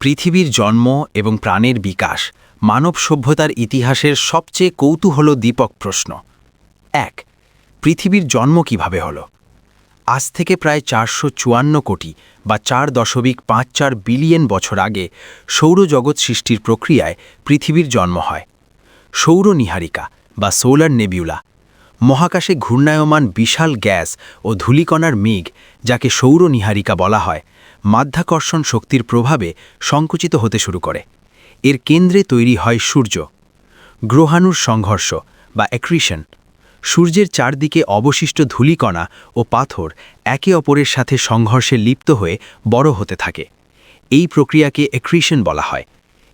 পৃথিবীর জন্ম এবং প্রাণের বিকাশ মানব সভ্যতার ইতিহাসের সবচেয়ে কৌতূহল দীপক প্রশ্ন। এক, পৃথিবীর জন্ম কীভাবে হলো? আজ থেকে প্রায় চারশো চুয়ান্ন কোটি বা চার দশমিক পাঁচ চার বিলিয়ন বছর আগে সৌরজগৎ সৃষ্টির প্রক্রিয়ায় পৃথিবীর জন্ম হয়। সৌর নিহারিকা বা সোলার নেবিউলা মহাকাশে ঘূর্ণায়মান বিশাল গ্যাস ও ধূলিকণার মেঘ, যাকে সৌর নিহারিকা বলা হয়, মাধ্যাকর্ষণ শক্তির প্রভাবে সংকুচিত হতে শুরু করে। এর কেন্দ্রে তৈরি হয় সূর্য। গ্রহাণুর সংঘর্ষ বা অ্যাক্রিশন। সূর্যের চারদিকে অবশিষ্ট ধূলিকণা ও পাথর একে অপরের সাথে সংঘর্ষে লিপ্ত হয়ে বড় হতে থাকে। এই প্রক্রিয়াকে অ্যাক্রিশন বলা হয়।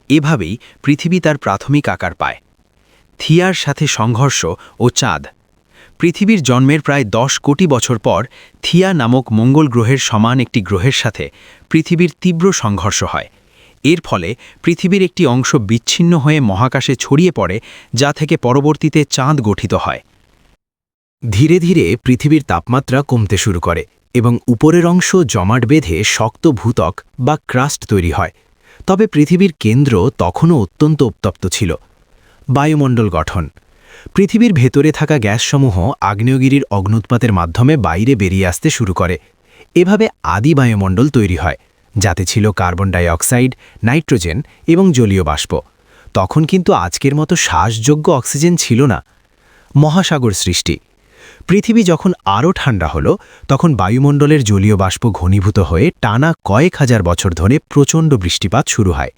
এভাবেই পৃথিবী তার প্রাথমিক আকার পায়। থিয়ার সাথে সংঘর্ষ ও চাঁদ। পৃথিবীর জন্মের প্রায় দশ কোটি বছর পর থিয়া নামক মঙ্গল গ্রহের সমান একটি গ্রহের সাথে পৃথিবীর তীব্র সংঘর্ষ হয়। এর ফলে পৃথিবীর একটি অংশ বিচ্ছিন্ন হয়ে মহাকাশে ছড়িয়ে পড়ে, যা থেকে পরবর্তীতে চাঁদ গঠিত হয়। ধীরে ধীরে পৃথিবীর তাপমাত্রা কমতে শুরু করে এবং উপরের অংশ জমাট বেঁধে শক্ত ভূতক বা ক্রাস্ট তৈরি হয়। তবে পৃথিবীর কেন্দ্র তখনও অত্যন্ত উত্তপ্ত ছিল। বায়ুমণ্ডল গঠন পৃথিবীর ভেতরে থাকা গ্যাসসমূহ আগ্নেয়গিরির অগ্নুৎপাতের মাধ্যমে বাইরে বেরিয়ে আসতে শুরু করে। এভাবে আদি বায়ুমণ্ডল তৈরি হয়, যাতে ছিল কার্বন ডাই অক্সাইড নাইট্রোজেন এবং জলীয় বাষ্প। তখন কিন্তু আজকের মতো শ্বাসযোগ্য অক্সিজেন ছিল না। মহাসাগর সৃষ্টি। পৃথিবী যখন আরও ঠান্ডা হলো, তখন বায়ুমণ্ডলের জলীয় বাষ্প ঘনীভূত হয়ে টানা কয়েক হাজার বছর ধরে প্রচণ্ড বৃষ্টিপাত শুরু হয়।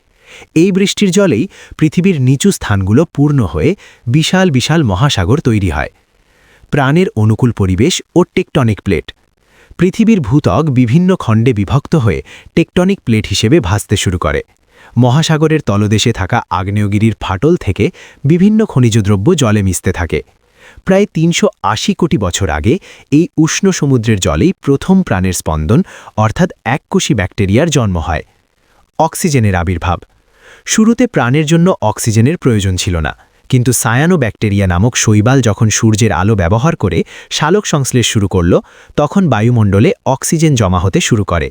এই বৃষ্টির জলেই পৃথিবীর নিচু স্থানগুলো পূর্ণ হয়ে বিশাল বিশাল মহাসাগর তৈরি হয়। প্রাণের অনুকূল পরিবেশ ও টেকটনিক প্লেট। পৃথিবীর ভূতক বিভিন্ন খণ্ডে বিভক্ত হয়ে টেকটনিক প্লেট হিসেবে ভাসতে শুরু করে। মহাসাগরের তলদেশে থাকা আগ্নেয়গিরির ফাটল থেকে বিভিন্ন খনিজদ্রব্য জলে মিশতে থাকে। প্রায় তিনশো আশি কোটি বছর আগে এই উষ্ণ সমুদ্রের জলেই প্রথম প্রাণের স্পন্দন অর্থাৎ এককোষী ব্যাকটেরিয়ার জন্ম হয়। অক্সিজেনের আবির্ভাব। শুরুতে প্রাণের জন্য অক্সিজেনের প্রয়োজন ছিল না। কিন্তু সায়ানো ব্যাকটেরিয়া নামক শৈবাল যখন সূর্যের আলো ব্যবহার করে শালক সংশ্লেষ শুরু করল, তখন বায়ুমণ্ডলে অক্সিজেন জমা হতে শুরু করে।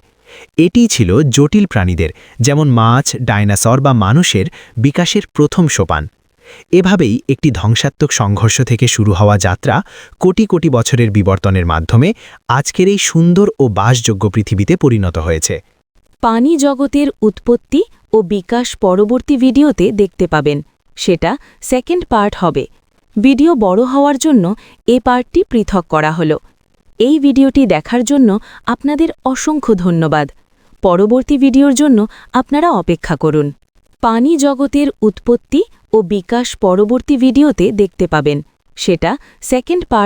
এটিই ছিল জটিল প্রাণীদের, যেমন মাছ, ডাইনাসর বা মানুষের বিকাশের প্রথম সোপান। এভাবেই একটি ধ্বংসাত্মক সংঘর্ষ থেকে শুরু হওয়া যাত্রা কোটি কোটি বছরের বিবর্তনের মাধ্যমে আজকের এই সুন্দর ও বাসযোগ্য পৃথিবীতে পরিণত হয়েছে। পানি জগতের উৎপত্তি ও বিকাশ পরবর্তী ভিডিওতে দেখতে পাবেন। সেটা সেকেন্ড পার্ট হবে। ভিডিও বড় হওয়ার জন্য এ পার্টটি পৃথক করা হলো। এই ভিডিওটি দেখার জন্য আপনাদের অসংখ্য ধন্যবাদ। পরবর্তী ভিডিওর জন্য আপনারা অপেক্ষা করুন। পানি জগতের উৎপত্তি ও বিকাশ পরবর্তী ভিডিওতে দেখতে পাবেন। সেটা সেকেন্ড পার্ট